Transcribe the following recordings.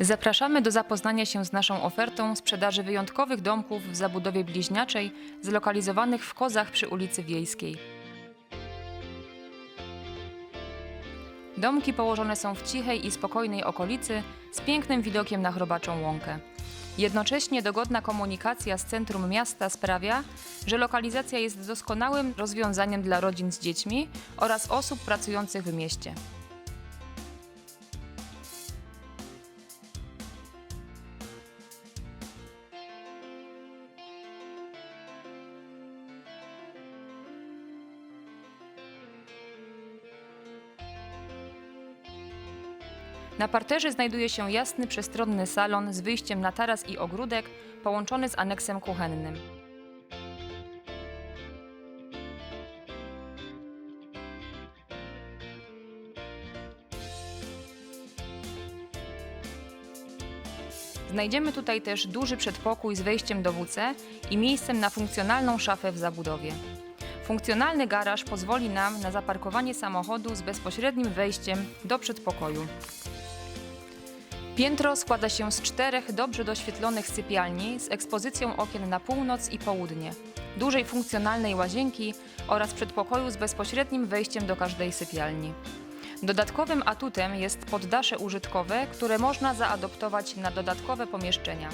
Zapraszamy do zapoznania się z naszą ofertą sprzedaży wyjątkowych domków w zabudowie bliźniaczej zlokalizowanych w Kozach przy ulicy Wiejskiej. Domki położone są w cichej i spokojnej okolicy z pięknym widokiem na chrobaczą łąkę. Jednocześnie dogodna komunikacja z centrum miasta sprawia, że lokalizacja jest doskonałym rozwiązaniem dla rodzin z dziećmi oraz osób pracujących w mieście. Na parterze znajduje się jasny, przestronny salon z wyjściem na taras i ogródek, połączony z aneksem kuchennym. Znajdziemy tutaj też duży przedpokój z wejściem do WC i miejscem na funkcjonalną szafę w zabudowie. Funkcjonalny garaż pozwoli nam na zaparkowanie samochodu z bezpośrednim wejściem do przedpokoju. Piętro składa się z czterech dobrze doświetlonych sypialni z ekspozycją okien na północ i południe, dużej funkcjonalnej łazienki oraz przedpokoju z bezpośrednim wejściem do każdej sypialni. Dodatkowym atutem jest poddasze użytkowe, które można zaadoptować na dodatkowe pomieszczenia.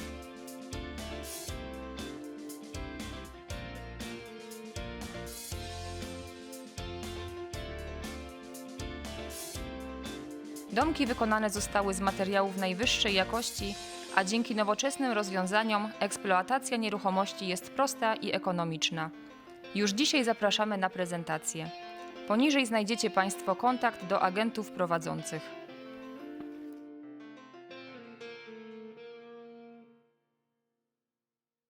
Domki wykonane zostały z materiałów najwyższej jakości, a dzięki nowoczesnym rozwiązaniom eksploatacja nieruchomości jest prosta i ekonomiczna. Już dzisiaj zapraszamy na prezentację. Poniżej znajdziecie Państwo kontakt do agentów prowadzących.